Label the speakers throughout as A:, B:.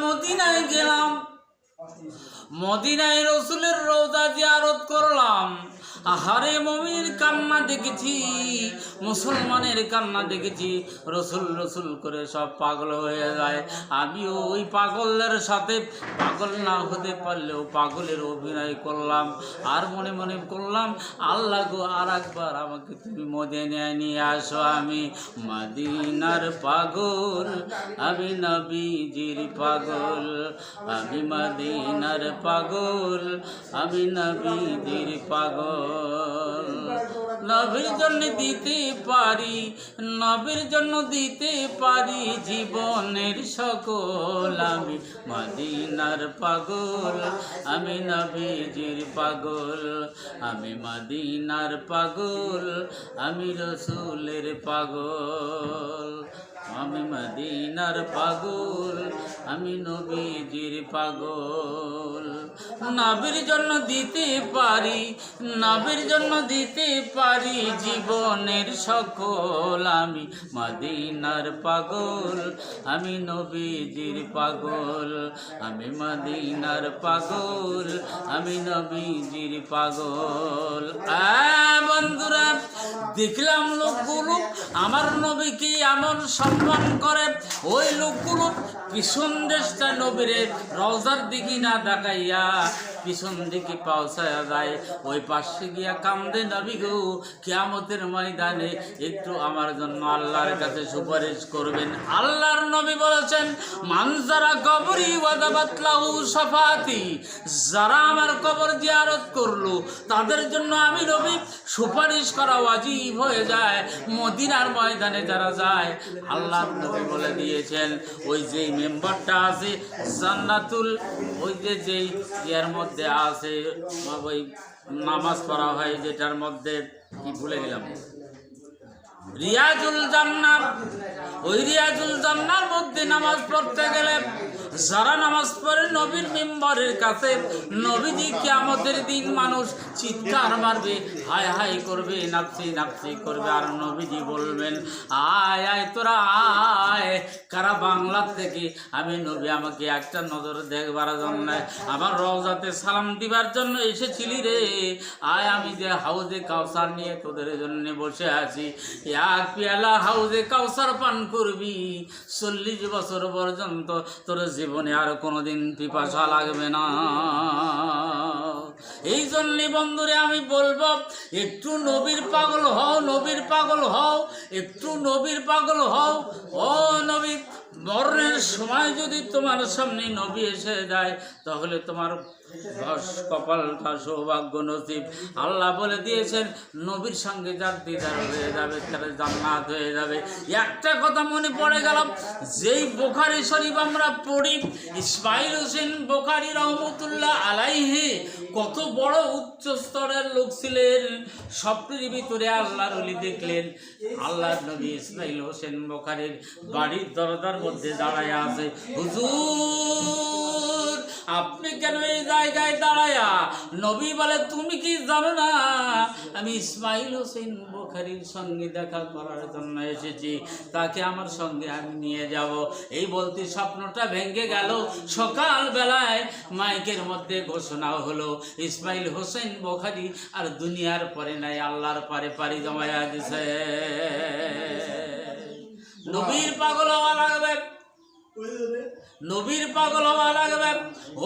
A: মদিনায় গেলাম। মদিনায় রসুলের রোজা জিয়ারত করলাম। আহারে মমির কান্না দেখেছি, মুসলমানের কান্না দেখেছি, রসুল রসুল করে সব পাগল হয়ে যায়। আমিও ওই পাগলের সাথে পাগল না হতে পারলেও পাগলের অভিনয় করলাম। আর মনে মনে করলাম, আল্লাহ গো, আর একবার আমাকে তুমি মদিনায় নিয়ে আসো আমি। মদিনার পাগল, আমি নবীজির পাগল, আমি মদিনার পাগল, আমি নবীজির পাগল। নবীর জন্য দিতে পারি, নবীর জন্য দিতে পারি জীবনের সকল আমি। মদিনার পাগল, আমি নবীজির পাগল, আমি মদিনার পাগল, আমি রসুলের পাগল। আমি মদিনার পাগল, আমি নবীজির পাগল। নবীর জন্য দিতে পারি, নবীর জন্য দিতে পারি জীবনের সকল। আমি মদিনার পাগল, আমি নবীজির পাগল। আমি মদিনার পাগল, আমি নবীজির পাগল। বন্ধুরা, দেখলাম লোকগুলো আমার নবীকে এমন সম্মান করে? ওই লোকগুলো পিছন দেশটা নবীরে রজার দিকে না দেখাইয়া পিছন দিকে পৌঁছায়া যায়। ওই পাশে গিয়া কামদে নবী গো, কেয়ামতের ময়দানে একটু আমার জন্য আল্লাহর কাছে সুপারিশ করবেন। আল্লাহর নবী বলেছেন মানজারা কবরি ওয়াদাবাতলাহু সাফাতি যারা আমার কবর জিয়ারত করল, তাদের জন্য আমি নবী সুপারিশ করা ওয়াজিব হয়ে যায়। মদিনার ময়দানে যারা যায়, আল্লাহর নবী বলে দিয়েছেন, ওই যে মেম্বারটা আছে জান্নাতুল, ওই যে যেই ইয়ের মধ্যে আছে ওই নামাজ পড়া হয় যেটার মধ্যে কি ভুলে গেলাম। রিয়াজুল জান্নাত, ওই রিয়াজুল জান্নার মধ্যে নামাজ পড়তে গেলে যারা নামাজ পড়ে নবীর মেম্বারের কাছে, নবীজি কিয়ামতের দিন মানুষ চিৎকার মারবে, হায় হায় করবে, নাপসি নাপসি করবে। আর নবীজি বলবেন, আয় আয় তোরা, আয়, কারা বাংলার থেকে? আমি নবী, আমাকে একটা নজর দেখবার জন্য, আমার রওজাতে সালাম দিবার জন্য এসেছিলি রে। আয়, আমি যে হাউজে কাউসার নিয়ে তোদের জন্য বসে আছি। এক পেয়ালা হাউজে কাউসার পান করবি, চল্লিশ বছর পর্যন্ত তোর জীবনে আর কোনোদিন পিপাসা লাগবে না। এই জন্যে বন্ধুরে, আমি বলব, একটু নবীর পাগল হও, নবীর পাগল হও, একটু নবীর পাগল হও। ও নবী মরণের সময় যদি তোমার সামনে নবী এসে যায়, তাহলে তোমার কপালটা সৌভাগ্য নসিব। আল্লাহ বলে দিয়েছেন, নবীর সঙ্গে যার দিদার হয়ে যাবে তার জান্নাত হয়ে যাবে। একটা কথা মনে পড়ে গেল, যেই বোখারি শরীফ আমরা পড়ি, ইসমাইল হোসেন বোখারি রহমতুল্লাহ আলাইহি, কত বড় উচ্চ স্তরের লোক ছিলেন, স্বপ্নের ভিতরে আল্লাহর অলি দেখলেন। আল্লাহর নবী ইসমাইল হোসেন বোখারির বাড়ির দরজার মধ্যে দাঁড়ায় আছে। হুজুর, আপনি কেন এই জায়গায় দাঁড়ায়া? নবী বলে, তুমি কি জানো না? আমি ইসমাইল হোসেন বোখারির সঙ্গে দেখা করার জন্য এসেছি। তাকে আমার সঙ্গে আমি নিয়ে যাব। এই বলতে স্বপ্নটা ভেঙে গেল। সকাল বেলায় মাইকের মধ্যে ঘোষণা হলো, ইসমাইল হোসেন বোখারি আর দুনিয়ার পরে নাই, আল্লাহর পারে পারি জমায়া দিছে। নবীর পাগল হওয়া লাগবে নবীর পাগল হওয়া লাগবে।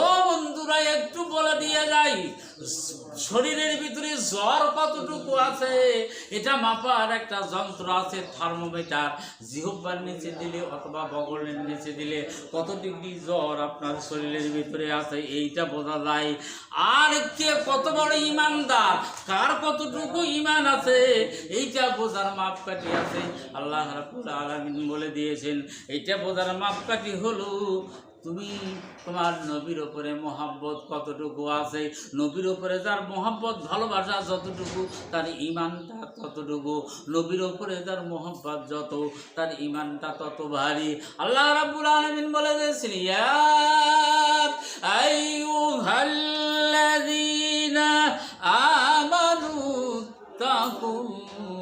A: ও বন্ধুরা, একটু বলে দিয়ে যাই। শরীরের ভিতরে জ্বর কতটুকু আছে? এটা মাপার একটা যন্ত্র আছে, থার্মোমিটার। জিহ্বার নিচে দিলে অথবা বগলের নিচে দিলে কত ডিগ্রি জ্বর আপনার শরীরের ভিতরে আছে, এইটা বোঝা যায়। আর কে কত বড় ইমানদার, কার কতটুকু ইমান আছে, এইটা বোঝার মাপকাঠি আছে। আল্লাহ রাব্বুল আলামিন বলে দিয়েছেন, এইটা বোঝার মাপকাঠি হলো। তুমি তোমার নবীর ওপরে মহাব্বত কতটুকু আছে? নবীর ওপরে যার মহাব্বত, ভালোবাসা যতটুকু, তার ইমানটা ততটুকু। নবীর ওপরে যার মহাব্বত যত, তার ইমানটা তত ভারী। আল্লাহ রাব্বুল আলামিন বলে দিয়েছেন, ইয়া আইয়ুহাল্লাযীনা আমানু তাকুল্লাহ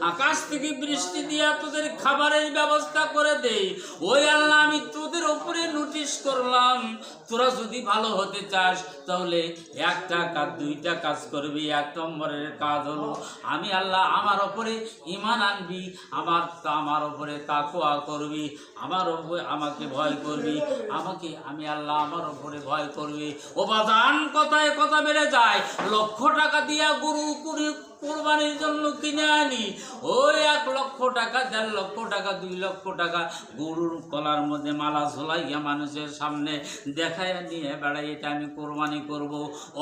A: আকাশ থেকে বৃষ্টি দিয়া তোদের খাবারের ব্যবস্থা করে দেই। ওই আল্লাহ আমি তোদের উপরে নোটিশ করলাম। তোরা যদি ভালো হতে চাস, তাহলে একটা কাজ, দুইটা কাজ করবি। এক নম্বরের কাজ হলো, আমি আল্লাহ আমার ওপরে ইমান আনবি, আমার আমার ওপরে তাকোয়া করবি, আমার ওপরে আমাকে ভয় করবি, আমাকে আমি আল্লাহ আমার ওপরে ভয় করবি। ও বাদান কথায় কথা বেড়ে যায়। লক্ষ টাকা দিয়া গরু কুড়ি কোরবানির জন্য কিনে আনি। ওই এক লক্ষ টাকা, দেড় লক্ষ টাকা, দুই লক্ষ টাকা গরুর কলার মধ্যে মালা জামা ঝোলাইয়া মানুষের সামনে দেখায় নিয়ে বেড়াই, এটা আমি কোরবানি করব।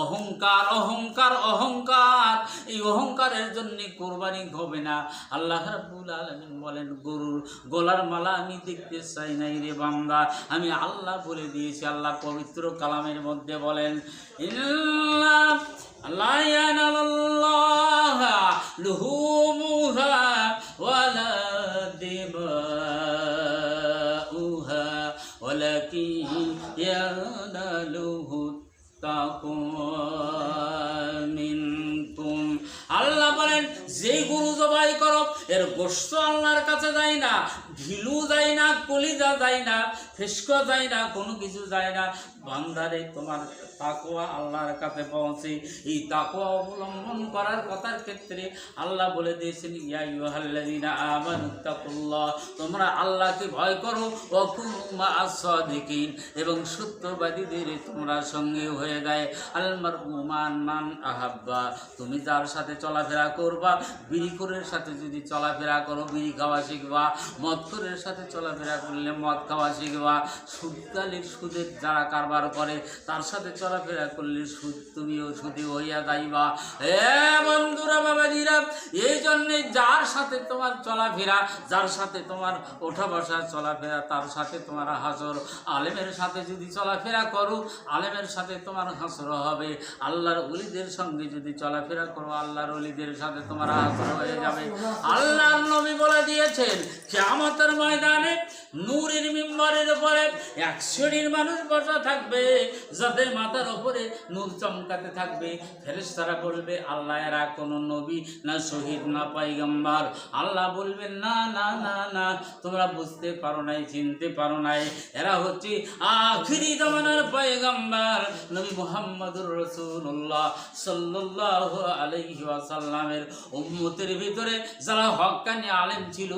A: অহংকার অহংকার অহংকার, এই অহংকারের জন্য কোরবানি হবে না। আল্লাহ রাবুল আলমিন বলেন, গরুর গোলার মালা আমি দেখতে চাই নাই রে বান্দা। আমি আল্লাহ বলে দিয়েছি, আল্লাহ পবিত্র কালামের মধ্যে বলেন আল্লাহ লুহুমুহা ওয়ালা ولكن يناله التقوى منكم আল্লাহ বলেন যেই গরু জবাই করো এর গোস্ত আল্লাহর কাছে যায় না ঘিলু যায় না, কলিজা যায় না, ফেস্ক যায় না, কোনো কিছু যায় না। বান্দারে, তোমার তাকোয়া আল্লাহর কাছে পৌঁছে। এই তাকোয়া অবলম্বন করার কথার ক্ষেত্রে আল্লাহ বলে দিয়েছেন তোমরা আল্লাহকে ভয় করো। কুনু মা'আস-সাদিকিন। এবং সত্যবাদীদের তোমরা সঙ্গে হয়ে যায়। আল মারহুমান মান আহাব্বা। তুমি যার সাথে চলাফেরা করবা বিড়িখোরের সাথে যদি চলাফেরা করো, বিড়ি খাওয়া শিখবা মদখোরের সাথে চলাফেরা করলে মদ খাওয়া শিখবা। সুদকালীর সুদের যারা কারবার করে, তার সাথে চলাফেরা করলে সুদ তুমিও সুদী হইয়া যাইবা। এ বন্ধুরা, বাবাজিরা, এই জন্যে যার সাথে তোমার চলাফেরা, যার সাথে তোমার ওঠা বসা চলাফেরা, তার সাথে তোমার হাসর আলেমের সাথে যদি চলাফেরা করো, আলেমের সাথে তোমার হাসর হবে। আল্লাহর অলিদের সঙ্গে যদি চলাফেরা করো, আল্লাহর অলিদের সাথে তোমার হাসর হয়ে যাবে। আল্লাহর নবী বলে দিয়েছেন কিয়ামতের ময়দানে, নূরের মিম্বরের উপরে এক শ্রেণির মানুষ বসা থাকবে যাদের মাথার উপরে নূর চমকাতে থাকবে। ফেরেশতারা বলবে, আল্লাহ এরা কোনো নবী না শহীদ না পাইগম্বার আল্লাহ বলবেন, না না না না, তোমরা বুঝতে পারো নাই, চিনতে পারো নাই। এরা হচ্ছে আখিরি জমানার পয়গম্বর, নবী মুহাম্মদুর রাসূলুল্লাহ সাল্লাল্লাহু আলাইহি ওয়াসাল্লামের উম্মতের ভিতরে যারা হক্কানি আলেম ছিল,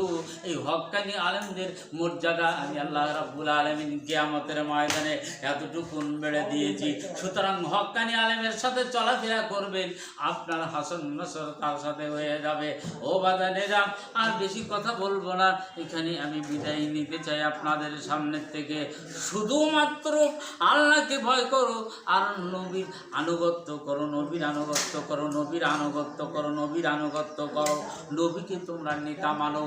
A: এই হক্কানি আলেমদের মর্যাদা, আমি আল্লাহ রাব্বুল আলামিন কিয়ামতের ময়দানে এতটুকুন বেড়ে দিয়েছি। সুতরাং হক্কানি আলেমের সাথে চলাফেরা করবেন, আপনার হাসন নসর তার সাথে হয়ে যাবে। ও বাদানেরা, আর বেশি কথা বলব না, এখানে আমি বিদায় নিতে চাই আপনাদের সামনের থেকে। শুধুমাত্র আল্লাহকে ভয় করো, আর নবীর আনুগত্য করো, নবীর আনুগত্য করো, নবীর আনুগত্য করো, নবীর আনুগত্য করো, নবীকে তোমরা নেতা মানো।